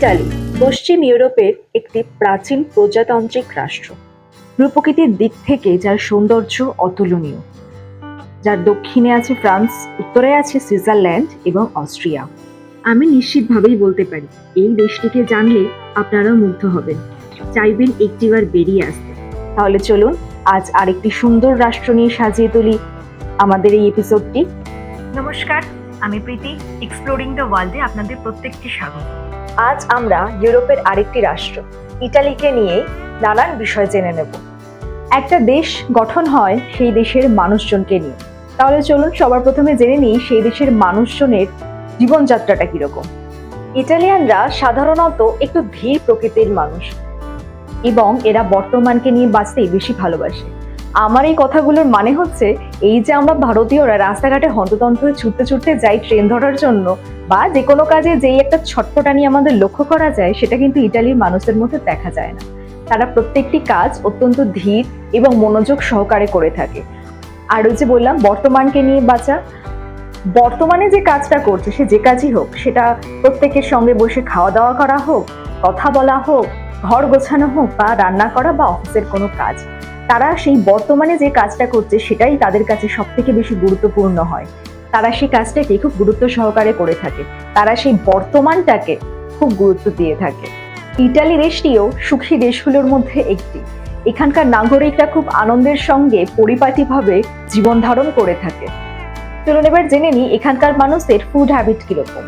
Italy পশ্চিম ইউরোপের একটি প্রাচীন প্রজাতান্ত্রিক রাষ্ট্র। রূপকৃতির দিক থেকে যার সৌন্দর্য অতুলনীয়। যার দক্ষিণে আছে ফ্রান্স, উত্তরে আছে সুইজারল্যান্ড এবং অস্ট্রিয়া। আমি নিশ্চিতভাবেই বলতে পারি, এই দেশটিকে জানলে আপনারাও মুগ্ধ হবেন। চাইবেন একটিবার বেরিয়ে আসতে। তাহলে চলুন, আজ আরেকটি সুন্দর রাষ্ট্র নিয়ে সাজিয়ে তুলি আমাদের এই এপিসোডটি নমস্কার, আমি প্রীতি এক্সপ্লোরিং দ্য ওয়ার্ল্ডে আপনাদের প্রত্যেককে স্বাগত। আজ আমরা ইউরোপের আরেকটি রাষ্ট্র, ইটালিকে নিয়ে নানান বিষয় জেনে নেব। একটা দেশ গঠন হয় সেই দেশের মানুষজনকে নিয়ে। তাহলে চলুন সবার প্রথমে জেনে নিই সেই দেশের মানুষজনের জীবনযাত্রাটা কীরকম। ইটালিয়ানরা সাধারণত একটু ধীর প্রকৃতির মানুষ এবং এরা বর্তমানকে নিয়ে বাঁচতেই বেশি ভালোবাসে। আমার এই কথাগুলোর মানে হচ্ছে এই যে আমরা ভারতীয়রা রাস্তাঘাটে হন্ততন্ত্র হয়ে ছুটতে ছুটতে যাই ট্রেন ধরার জন্য বা যে কোনো কাজে যেই একটা ছটপটানি আমাদের লক্ষ্য করা যায়, সেটা কিন্তু ইটালির মানুষের মধ্যে দেখা যায় না। তারা প্রত্যেকটি কাজ অত্যন্ত ধীর এবং মনোযোগ সহকারে করে থাকে। আর ওই যে বললাম, বর্তমানকে নিয়ে বাঁচা। বর্তমানে যে কাজটা করছে, সে যে কাজই হোক, সেটা প্রত্যেকের সঙ্গে বসে খাওয়া দাওয়া করা হোক, কথা বলা হোক, ঘর গোছানো হোক বা রান্না করা বা অফিসের কোনো কাজ। তারা সেই বর্তমানে যে কাজটা করছে সেটাই তাদের কাছে সব থেকে বেশি গুরুত্বপূর্ণ হয়। তারা সেই কাজটাকে খুব গুরুত্ব সহকারে করে থাকে। তারা সেই বর্তমানটাকে খুব গুরুত্ব দিয়ে থাকে। ইটালি দেশটিও সুখী দেশগুলোর মধ্যে একটি। এখানকার নাগরিকরা খুব আনন্দের সঙ্গে পরিপাটিভাবে জীবন ধারণ করে থাকে। চলুন এবার জেনে নিই এখানকার মানুষের ফুড হ্যাবিট কীরকম।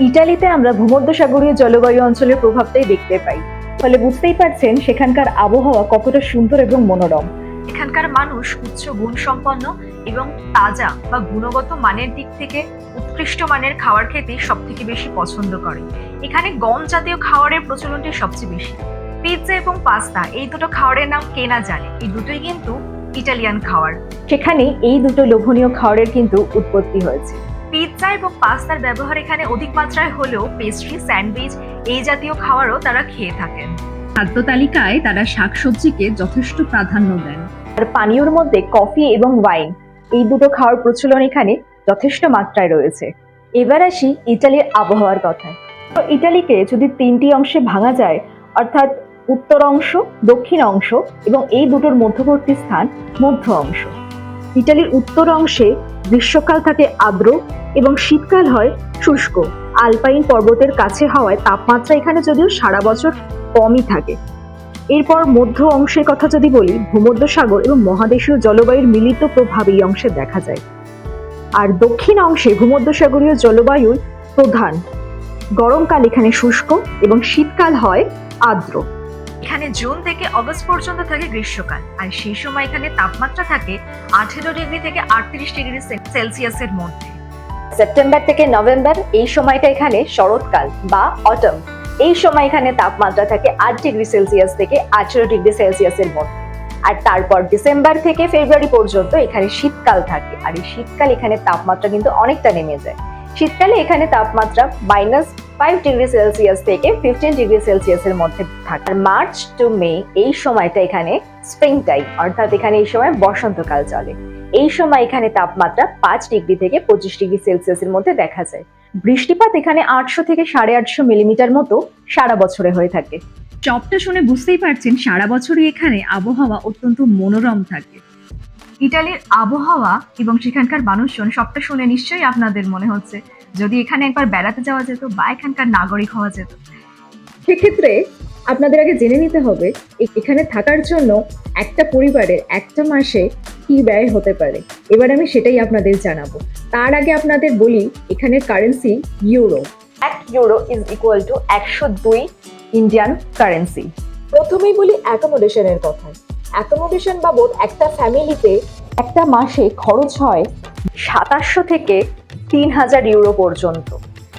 ইটালিতে আমরা ভূমধ্যসাগরীয় জলবায়ু অঞ্চলের প্রভাবটাই দেখতে পাই। ফলে বুঝতেই পারছেন সেখানকার আবহাওয়া কতটা সুন্দর এবং মনোরম। এখানকার মানুষ উচ্চ গুণ সম্পন্ন এবং তাজা বা গুণগত মানের দিক থেকে উৎকৃষ্ট মানের খাবার খেতেই সব থেকে বেশি পছন্দ করে। এখানে গম জাতীয় খাবারের প্রচলনটি সবচেয়ে বেশি। পিৎজা এবং পাস্তা এই দুটো খাবারের নাম কেনা জানে এই দুটোই কিন্তু ইটালিয়ান খাবার। সেখানে এই দুটো লোভনীয় খাবারের কিন্তু উৎপত্তি হয়েছে। পিৎজা এবং পাস্তার ব্যবহার এখানে অধিক মাত্রায় হলেও পেস্ট্রি স্যান্ডউইচ এই জাতীয় খাবারও তারা খেয়ে থাকেন। খাদ্য তালিকায় তারা শাকসবজিকে যথেষ্ট প্রাধান্য দেন। আর পানীয়র মধ্যে কফি এবং ওয়াইন এই দুটো খাওয়ার প্রচলন এখানে যথেষ্ট মাত্রায় রয়েছে। এবার আসি ইটালির আবহাওয়ার কথায়। তো ইটালিকে যদি তিনটি অংশে ভাঙা যায় অর্থাৎ উত্তর অংশ দক্ষিণ অংশ এবং এই দুটোর মধ্যবর্তী স্থান মধ্য অংশ। ইটালির উত্তর অংশে গ্রীষ্মকাল থাকে আর্দ্র এবং শীতকাল হয় শুষ্ক। আলপাইন পর্বতের কাছে হওয়ায় তাপমাত্রা এখানে যদিও সারা বছর কমই থাকে। এরপর মধ্য অংশের কথা যদি বলি, ভূমধ্যসাগর এবং মহাদেশীয় জলবায়ুর মিলিত প্রভাব এই অংশে দেখা যায়। আর দক্ষিণ অংশে ভূমধ্যসাগরীয় জলবায়ুর প্রধান। গরমকাল এখানে শুষ্ক এবং শীতকাল হয় আর্দ্র। এখানে জুন থেকে অগস্ট পর্যন্ত থাকে গ্রীষ্মকাল, আর সেই সময় এখানে তাপমাত্রা থাকে আঠেরো ডিগ্রি থেকে আটত্রিশ ডিগ্রি সেলসিয়াসের মধ্যে। সেপ্টেম্বর থেকে নভেম্বর এই সময়টা এখানে শরৎকাল বা অটম এই সময় এখানে তাপমাত্রা থাকে আট ডিগ্রি সেলসিয়াস থেকে আঠেরো ডিগ্রি সেলসিয়াসের মধ্যে। আর তারপর ডিসেম্বর থেকে ফেব্রুয়ারি পর্যন্ত এখানে শীতকাল থাকে। আর এই শীতকাল এখানে তাপমাত্রা কিন্তু অনেকটা নেমে যায়। শীতকালে এখানে তাপমাত্রা মাইনাস ফাইভ ডিগ্রি সেলসিয়াস থেকে ফিফটিন ডিগ্রি সেলসিয়াসের মধ্যে থাকে। আর মার্চ টু মে এই সময়টা এখানে স্প্রিং টাইম অর্থাৎ এখানে এই সময় বসন্তকাল চলে। এই সময় এখানে তাপমাত্রা পাঁচ ডিগ্রি থেকে পঁচিশ ডিগ্রি সেলসিয়াসের মধ্যে দেখা যায়। বৃষ্টিপাত এখানে আটশো থেকে সাড়ে আটশো মিলিমিটার মতো সারা বছরে হয়ে থাকে। চপটা শুনে বুঝতেই পারছেন সারা বছরই এখানে আবহাওয়া অত্যন্ত মনোরম থাকে। ইটালির আবহাওয়া এবং সেখানকার মানুষজন সবটা শুনে নিশ্চয়ই আপনাদের মনে হচ্ছে। যদি এখানে একবার বেড়াতে যাওয়া যেত বা এখানকার নাগরিক হওয়া যেত। সেক্ষেত্রে আপনাদের আগে জেনে নিতে হবে এখানে থাকার জন্য একটা পরিবারের একটা মাসে কি ব্যয় হতে পারে। এবার আমি সেটাই আপনাদের জানাব। তার আগে আপনাদের বলি এখানের কারেন্সি ইউরো এক ইউরো ইজ ইকুয়াল টু একশো দুই ইন্ডিয়ান কারেন্সি প্রথমেই বলি অ্যাকোমোডেশনের কথা। অ্যাকোমোডেশন বাবদ একটা ফ্যামিলিতে একটা মাসে খরচ হয় সাতাশশো থেকে তিন হাজার ইউরো পর্যন্ত।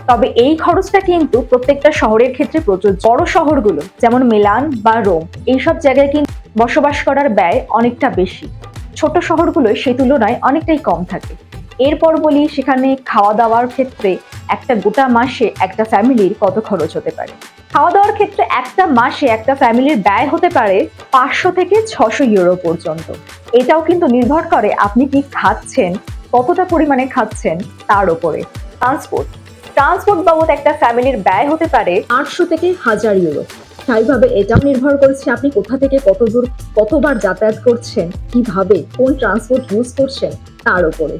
তবে এই খরচটা কিন্তু প্রত্যেকটা শহরের ক্ষেত্রে প্রচুর। বড় শহরগুলো, যেমন মিলান বা রোম, এইসব জায়গায় কিন্তু বসবাস করার ব্যয় অনেকটা বেশি। ছোট শহরগুলোয় সেই তুলনায় অনেকটাই কম থাকে। এরপর বলি সেখানে খাওয়া দাওয়ার ক্ষেত্রে একটা গোটা মাসে একটা ফ্যামিলির কত খরচ হতে পারে? খাওয়া দাওয়ার ক্ষেত্রে একটা মাসে একটা ফ্যামিলির ব্যয় হতে পারে পাঁচশো থেকে ছশো ইউরো পর্যন্ত। এটাও কিন্তু নির্ভর করে আপনি কি খাচ্ছেন, কতটা পরিমাণে খাচ্ছেন তার উপরে। ট্রান্সপোর্ট। ট্রান্সপোর্ট বাবদ একটা ফ্যামিলির ব্যয় হতে পারে আটশো থেকে হাজার ইউরো। স্থায়ীভাবে এটাও নির্ভর করছে আপনি কোথা থেকে কত দূর কতবার যাতায়াত করছেন কীভাবে কোন ট্রান্সপোর্ট ইউজ করছেন তার উপরে।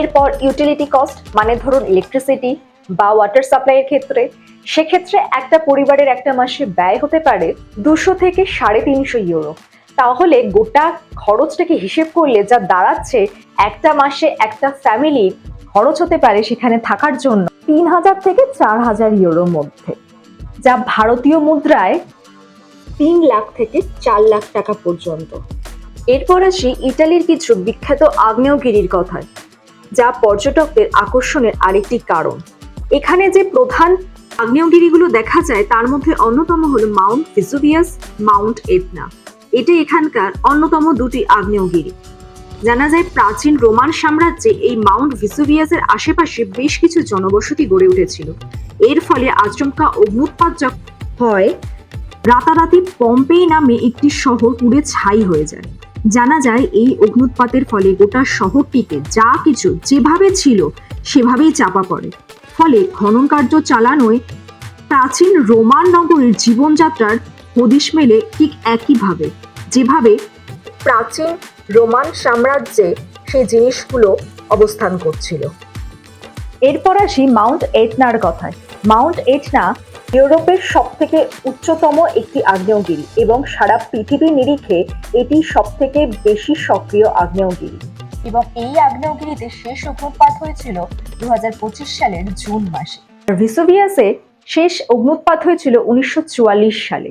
এরপর ইউটিলিটি কস্ট মানে ধরুন ইলেকট্রিসিটি বা ওয়াটার সাপ্লাইয়ের ক্ষেত্রে সেক্ষেত্রে একটা পরিবারের একটা মাসে ব্যয় হতে পারে দুশো থেকে সাড়ে তিনশো ইউরো। তাহলে গোটা খরচটাকে হিসেব করলে যা দাঁড়াচ্ছে একটা মাসে একটা ফ্যামিলির খরচ হতে পারে সেখানে থাকার জন্য তিন হাজার থেকে চার হাজার ইউরোর মধ্যে, যা ভারতীয় মুদ্রায় তিন লাখ থেকে চার লাখ টাকা পর্যন্ত। এরপর আসি ইটালির কিছু বিখ্যাত আগ্নেয়গিরির কথায়, যা পর্যটকদের আকর্ষণের আরেকটি কারণ। এখানে যে প্রধান আগ্নেয়গিরিগুলো দেখা যায়, তার মধ্যে অন্যতম হলো মাউন্ট ভিসুভিয়াস, মাউন্ট এটনা এটি এখানকার অন্যতম দুটি আগ্নেয়গিরি। জানা যায় প্রাচীন রোমান সাম্রাজ্যে এই মাউন্ট ভিসুভিয়াসের আশেপাশে বেশ কিছু জনবসতি গড়ে উঠেছিল। এর ফলে আচমকা অগ্নুৎপাত হয় রাতারাতি পম্পেই নামে একটি শহর পুড়ে ছাই হয়ে যায়। জানা যায় এই অগ্নুৎপাতের ফলে গোটা শহরটিতে যা কিছু যেভাবে ছিল সেভাবেই চাপা পড়ে। ফলে খনন কার্য চালানোয় প্রাচীন রোমান নগরীর জীবনযাত্রার হদিশ মেলে ঠিক একইভাবে, যেভাবে প্রাচীন রোমান সাম্রাজ্যে সেই জিনিসগুলো অবস্থান করছিল। এরপর আসি মাউন্ট এটনার কথায়। মাউন্ট এটনা ইউরোপের সব থেকে উচ্চতম একটি আগ্নেয়গিরি এবং সারা পৃথিবীর নিরিখে এটি সব থেকে বেশি সক্রিয় আগ্নেয়গিরি। এবং এই আগ্নেয়গিরিতে শেষ অগ্নুৎপাত হয়েছিল দু হাজার পঁচিশ সালের জুন মাসে। ভিসোভিয়াসে শেষ অগ্নুৎপাত হয়েছিল উনিশশো চুয়াল্লিশ সালে।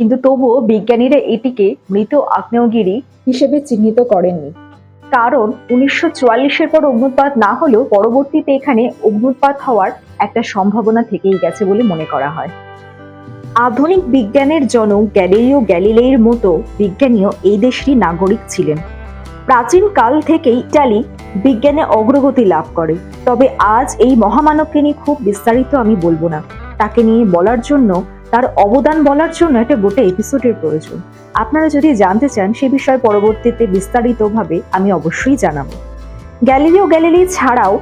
কিন্তু তবুও বিজ্ঞানীরা এটিকে মৃত আগ্নেয়গিরি হিসেবে চিহ্নিত করেননি। কারণ উনিশশো চুয়াল্লিশের পর অগ্নুৎপাত না হলেও পরবর্তীতে এখানে অগ্নুৎপাত হওয়ার একটা সম্ভাবনা থেকেই গেছে বলে মনে করা হয়। আধুনিক বিজ্ঞানের জনক গ্যালিলিও গ্যালিলেইর মতো বিজ্ঞানীও এই দেশেরই নাগরিক ছিলেন। প্রাচীন কাল থেকেই ইটালি বিজ্ঞানে অগ্রগতি লাভ করে। তবে আজ এই মহামানবকে নিয়ে খুব বিস্তারিত আমি বলব না। তাকে নিয়ে বলার জন্য তার অবদান বলার জন্য একটা গোটা এপিসোডের প্রয়োজন। আপনারা যদি জানতে চান সে বিষয়ে পরবর্তীতে বিস্তারিতভাবে, আমি অবশ্যই জানাব। গ্যালিলিও গ্যালিলি ছাড়াও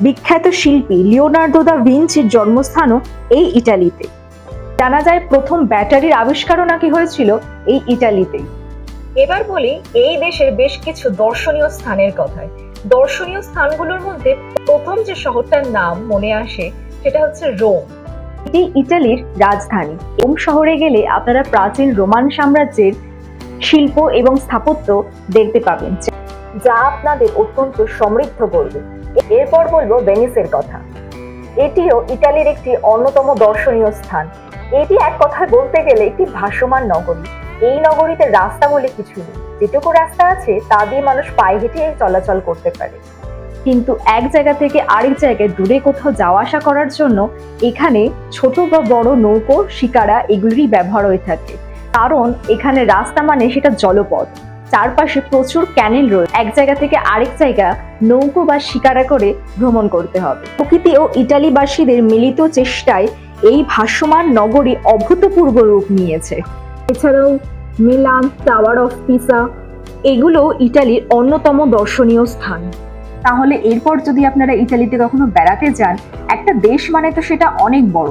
বিখ্যাত শিল্পী লিওনার্দো দা ভিঞ্চির জন্মস্থানও এই ইটালিতে। জানা যায় প্রথম ব্যাটারির আবিষ্কারও নাকি হয়েছিল এই ইটালিতেই এবার বলি, এই দেশের বেশ কিছু দর্শনীয় স্থানের কথায়। দর্শনীয় স্থানগুলোর মধ্যে প্রথম যে শহরটার নাম মনে আসে, সেটা হচ্ছে রোম। এটি ইটালির রাজধানী। রোম শহরে গেলে আপনারা প্রাচীন রোমান সাম্রাজ্যের শিল্প এবং স্থাপত্য দেখতে পাবেন, যা আপনাদের অত্যন্ত সমৃদ্ধ করবে। এরপর বলব ভেনিসের কথা। এটিও ইটালির একটি অন্যতম দর্শনীয় স্থান। এটি এক কথায় বলতে গেলে একটি ভাসমান নগরী। এই নগরীতে রাস্তা বলে কিছু নেই। যেটুকু রাস্তা আছে, তা দিয়ে মানুষ পায়ে হেঁটে চলাচল করতে পারে। কিন্তু এক জায়গা থেকে আরেক জায়গায় দূরে কোথাও যাওয়া আসা করার জন্য এখানে ছোট বা বড় নৌকো, শিকারা এগুলিরই ব্যবহার হয়ে থাকে। কারণ এখানে রাস্তা মানে সেটা জলপথ। চারপাশে প্রচুর ক্যানেল রয়েছে এক জায়গা থেকে আরেক জায়গা নৌকো বা শিকারা করে ভ্রমণ করতে হবে। প্রকৃতি ও ইটালিবাসীদের মিলিত চেষ্টায় এই ভাসমান নগরী অভূতপূর্ব রূপ নিয়েছে। এছাড়াও মিলান, টাওয়ার অফ পিসা, এগুলো ইটালির অন্যতম দর্শনীয় স্থান। তাহলে এরপর যদি আপনারা ইটালিতে কখনো বেড়াতে যান, একটা দেশ মানে তো সেটা অনেক বড়।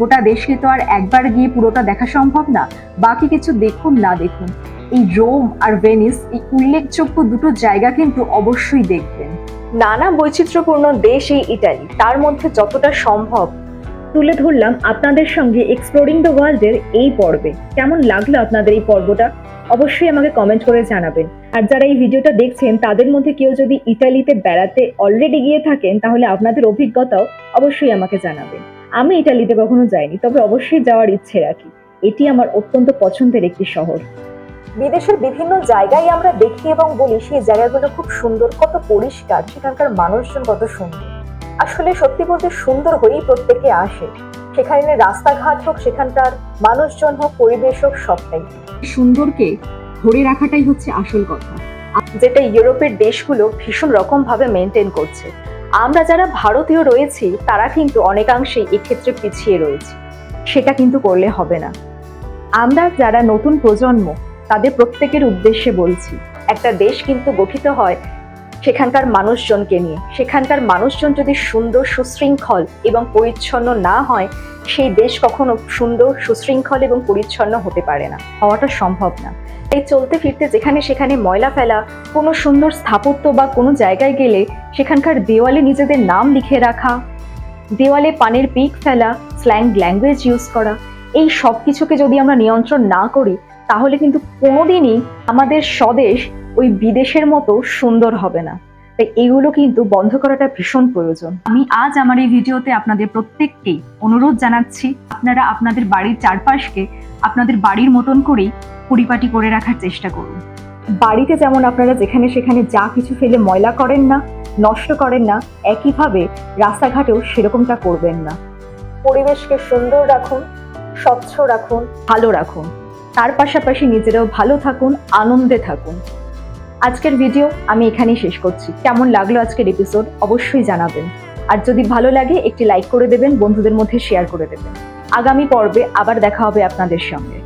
গোটা দেশকে তো আর একবার গিয়ে পুরোটা দেখা সম্ভব না, বাকি কিছু দেখুন না দেখুন। এই রোম আর ভেনিস, এই উল্লেখযোগ্য দুটো জায়গা কিন্তু অবশ্যই দেখবেন। নানা বৈচিত্র্যপূর্ণ দেশ এই ইটালি তার মধ্যে যতটা সম্ভব। তুলে ধরলাম আপনাদের সঙ্গে এক্সপ্লোরিং দ্য ওয়ার্ল্ডের এই পর্বে। কেমন লাগল আপনাদের এই পর্বটা? অবশ্যই আমাকে কমেন্ট করে জানাবেন। আর যারা এই ভিডিওটা দেখছেন, তাদের মধ্যে কেউ যদি ইটালিতে বেড়াতে অলরেডি গিয়ে থাকেন, তাহলে আপনাদের অভিজ্ঞতাও অবশ্যই আমাকে জানাবেন। আমি ইটালিতে কখনো যাইনি, তবে অবশ্যই যাওয়ার ইচ্ছে রাখি। এটি আমার অত্যন্ত পছন্দের একটি শহর। বিদেশের বিভিন্ন জায়গায় আমরা দেখি এবং বলি, সেই জায়গাগুলো খুব সুন্দর, কত পরিষ্কার, সেখানকার মানুষজন কত সুন্দর। আসলে সত্যি বলতে সুন্দর হয়েই প্রত্যেকে আসে। সেখানে রাস্তাঘাট হোক সেখানকার মানুষজন হোক পরিবেশ হোক সবটাই সুন্দরকে ধরে রাখাটাই হচ্ছে আসল কথা। যেটা ইউরোপের দেশগুলো ভীষণ রকম ভাবে মেনটেন করছে। আমরা যারা ভারতীয় রয়েছি তারা কিন্তু অনেকাংশে এক্ষেত্রে পিছিয়ে রয়েছে। সেটা কিন্তু করলে হবে না। আমরা যারা নতুন প্রজন্ম তাদের প্রত্যেকের উদ্দেশ্যে বলছি একটা দেশ কিন্তু গঠিত হয় সেখানকার মানুষজনকে নিয়ে। সেখানকার মানুষজন যদি সুন্দর, সুশৃঙ্খল এবং পরিচ্ছন্ন না হয়, সেই দেশ কখনো সুন্দর, সুশৃঙ্খল এবং পরিচ্ছন্ন হতে পারে না। হওয়াটা সম্ভব না। এই চলতে ফিরতে যেখানে সেখানে ময়লা ফেলা, কোনো সুন্দর স্থাপত্য বা কোনো জায়গায় গেলে সেখানকার দেওয়ালে নিজেদের নাম লিখে রাখা, দেওয়ালে পানের পিক ফেলা স্ল্যাং ল্যাঙ্গুয়েজ ইউজ করা, এই সব কিছুকে যদি আমরা নিয়ন্ত্রণ না করি, তাহলে কিন্তু কোনোদিনই আমাদের স্বদেশ ওই বিদেশের মতো সুন্দর হবে না। তাই এগুলো কিন্তু বন্ধ করাটা ভীষণ প্রয়োজন। আমি আজ আমার এই ভিডিওতে আপনাদের প্রত্যেককেই অনুরোধ জানাচ্ছি আপনারা আপনাদের বাড়ির চারপাশকে আপনাদের বাড়ির মতন করেই পরিপাটি করে রাখার চেষ্টা করুন। বাড়িতে যেমন আপনারা যেখানে সেখানে যা কিছু ফেলে ময়লা করেন না নষ্ট করেন না একইভাবে রাস্তাঘাটেও সেরকমটা করবেন না। পরিবেশকে সুন্দর রাখুন স্বচ্ছ রাখুন ভালো রাখুন। তার পাশাপাশি নিজেরাও ভালো থাকুন আনন্দে থাকুন। আজকের ভিডিও আমি এখানেই শেষ করছি। কেমন লাগল আজকের এপিসোড অবশ্যই জানাবেন। আর যদি ভালো লাগে, একটি লাইক করে দেবেন, বন্ধুদের মধ্যে শেয়ার করে দেবেন। আগামী পর্বে আবার দেখা হবে আপনাদের সঙ্গে।